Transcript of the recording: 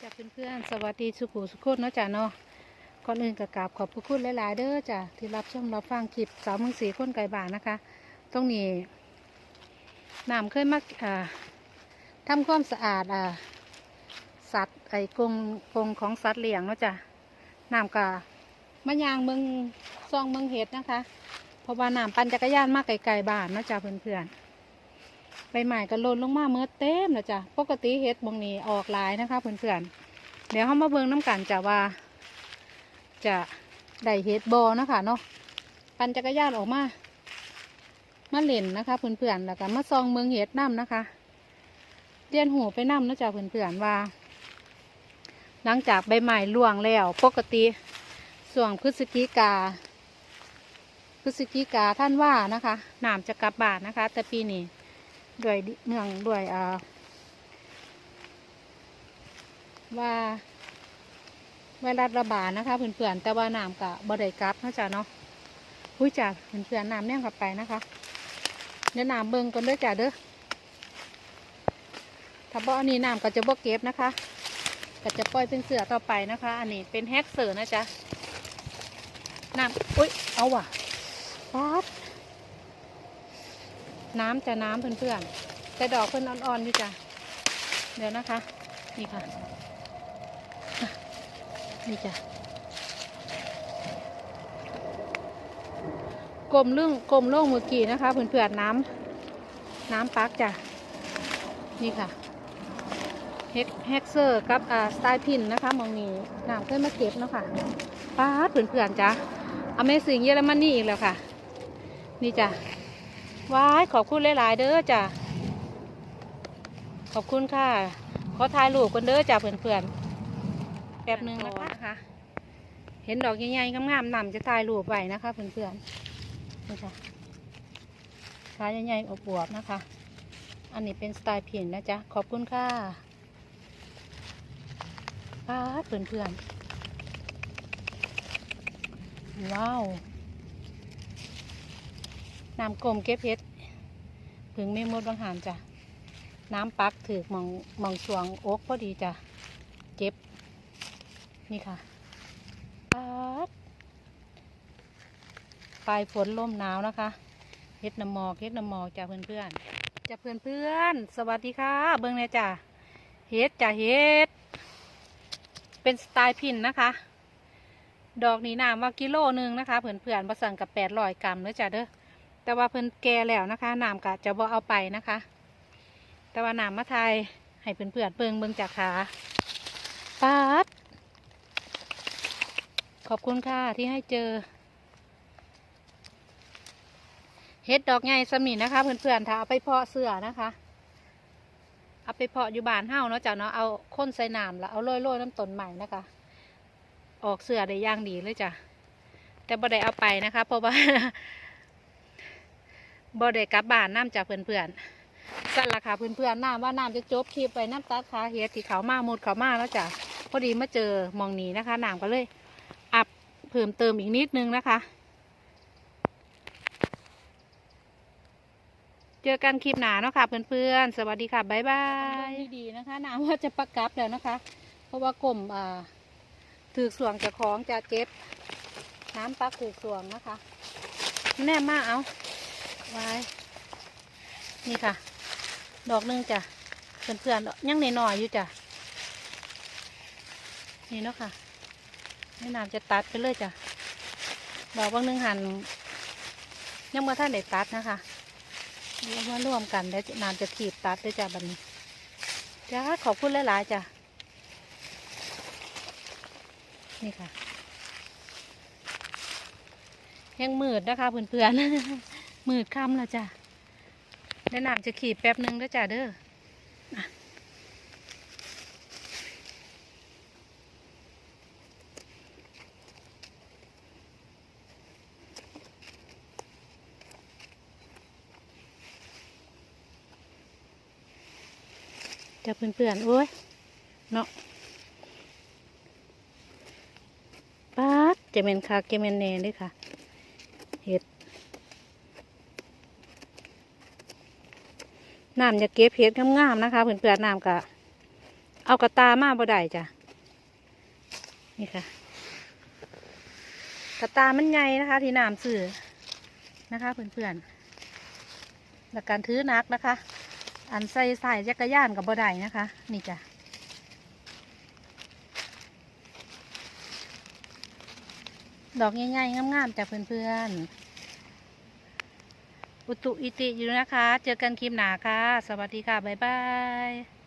เพื่อนๆสวัสดีสุขุสุขคนเนาะจ้ะเนาะก่อนอื่นก็กราบขอบพระคุณหลายๆเด้อจ้ะที่รับชมรับฟังคลิปสาวมืองสีคนไก่บานนะคะตรงนี้น้ำเคยมักอ่าทำความสะอาดอ่าสัตว์ไอ้กรงกรงของสัตว์เลี้ยงเนาะจ้ะน้ำกะมะยางเมืองซองเมืองเห็ดนะคะ เพราะว่าน้ำปั่นจักรยานมากไกลๆบ้านเนาะจ้ะเพื่อนๆ ใบใหม่ก็หล่นลงมาเมื่อเต็มแล้วจ้ะปกติเฮ็ดบงนี้ออกหลายนะคะเพื่อนๆเดี๋ยวเขามาเบิ่งน้ำกันจ้ะว่า จะได้เฮ็ดบอนะคะเนาะปั่นจักรยานออกมามาเล่นนะคะเพื่อนๆแล้วก็มาซองเมืองเฮ็ดน้ำนะคะเรียนหูไปน้ำนะจ๊ะเพื่อนๆว่า หลังจากใบใหม่ร่วงแล้ว ปกติส่วงพฤศจิกาพฤศจิกาท่านว่านะคะน้ำจะกลับบ้านนะคะ แต่ปีนี้ ด้วยเนื่องด้วยอ่าว่าไวรัสระบาดนะคะเพื่อนๆแต่ว่าน้ำกะบ่ได้กลับนะจ๊ะเนาะอุ้ยจ้ะเพื่อนๆน้ำเนี่ยกลับไปนะคะเดี๋ยวน้ำเบิ่งกันด้วยจ้ะเด้อถ้าบ่อันนี้น้ำก็จะบ่เก็บนะคะก็จะปล่อยเป็นเสือต่อไปนะคะ อันนี้เป็นแฮกเสือนะจ๊ะน้ำอุ้ยเอาว่ะป๊าด น้ำจะน้ำเพื่อนๆ แต่ดอกเพื่อนอ่อนๆอยู่จ้ะ เดี๋ยวนะคะ นี่ค่ะ นี่จ้ะกลมลุ่องกลมโล่งเมื่อกี้นะคะเพื่อนๆน้ำน้ำปักจ้ะ นี่ค่ะเฮกแฮกเซอร์กับอ่าสไตล์พินนะคะมองนี้น้ำเพื่อนมาเก็บเนาะค่ะป้าดเพื่อนๆจ้ะอเมซิงเยอรมนีอีกแล้วค่ะ นี่จ้ะ ว้ายขอบคุณหลายๆเด้อจ้ะขอบคุณค่ะ ขอถ่ายรูปกันเด้อจ้ะเพื่อนๆแป๊บนึงนะคะ เห็นดอกใหญ่ๆงามๆนำจะถ่ายรูปไว้นะคะเพื่อนๆนี่ค่ะขาใหญ่ๆอบอวบนะคะ อันนี้เป็นสไตล์ผินนะจ๊ะขอบคุณค่ะป้าเพื่อนๆว้าว น้ำกลมเก็บเห็ดผึ่งไม่มดบางหานจ้ะ น้ำปักถือมองมองสวงโอ๊กพอดีจ้ะ เก็บ นี่ค่ะปัดปลายฝนลมหนาวนะคะ เฮ็ดน้ำหมอกเฮ็ดน้ำหมอกจ้ะเพื่อนเพื่อนจ้ะเพื่อนเพื่อนสวัสดีค่ะ เบิ้งเลยจ้ะ เฮ็ดจ้ะเฮ็ด เป็นสไตล์พินนะคะดอกนี้น้ำว่ากิโลหนึ่งนะคะเพื่อนเพื่อนๆผสั่งกับแปดร้อยกรัมเด้อจ้ะเด้อ แต่ว่าเพิ่นแก่แล้วนะคะน้ำกะจะบ่เอาไปนะคะ แต่ว่าน้ำมาไทยให้เพื่อนๆเบิ่งเบิ่งจากขาปัดขอบคุณค่ะที่ให้เจอเฮ็ดดอกใหญ่สมินะคะ เพื่อนๆถ้าเอาไปเพาะเสือนะคะ เอาไปเพาะอยู่บ้านเฮาเนาะจ้ะเนาะเอาค้นใส่น้ำแล้วเอาโรยๆน้ำต้นใหม่นะคะ ออกเสือได้ย่างดีเลยจ้ะแต่บ่ได้เอาไปนะคะ เพราะว่า บ่ได้กลับบ้านน้ำจากเพื่อนๆสั่นละค่ะเพื่อนๆน้ำว่าน้ำจะจบคลิปไปน้ำตัดขาเฮ็ดที่เขามาหมดเขามาแล้วจ้ะพอดีมาเจอมองนี้นะคะน้ำก็เลย อัพเพิ่มเติมอีกนิดนึงนะคะ เจอกันคลิปหนาเนาะค่ะเพื่อนๆ สวัสดีค่ะบ๊ายบายดีๆนะคะน้ำว่าจะประกับแล้วนะคะ เพราะว่ากลมอ่าถือสวงจะคล้องจะเจ็บ น้ำปักถือสวงนะคะ แน่มากเอา ไว้นี่ค่ะ ดอกหนึงจ้ะเพื่อนๆยังในหน่อยอยู่จ้ะนี่เนาะค่ะนี่น้ำจะตัดไปเลยจ้ะดอกบางหนึงหันยังมาท่านได้ตัดนะคะเดี๋ยวมาร่วมกันแล้วน้ำจะถีบตัดด้วยจ้ะบัดนี้จ้าขอบคุณหลายๆจ้ะนี่ค่ะยังมืดนะคะเพื่อนๆ มืดค่ำแล้วจ้ะแนะนำจะขี่แป๊บหนึงเด้อจ้ะเด้อจะเพื่อนๆโอ้ย เนาะป๊าดจะเป็นคาเกเมนเน่ด้วยค่ะ เห็ด น้ำจะเก็บเห็ดงามๆนะคะเพื่อนๆน้ำกะเอากระตามาบ่ได้จ้ะนี่ค่ะกระตามันใหญ่นะคะ ที่น้ำสื่อนะคะเพื่อนๆและการถือนักนะคะ อันใส่ใส่จักรยานกับบ่ได้นะคะ นี่จ้ะดอกใหญ่ๆงามๆจากเพื่อนๆ อุตุอิติอยู่นะคะ เจอกันคลิปหนาค่ะ สวัสดีค่ะ บ๊ายบาย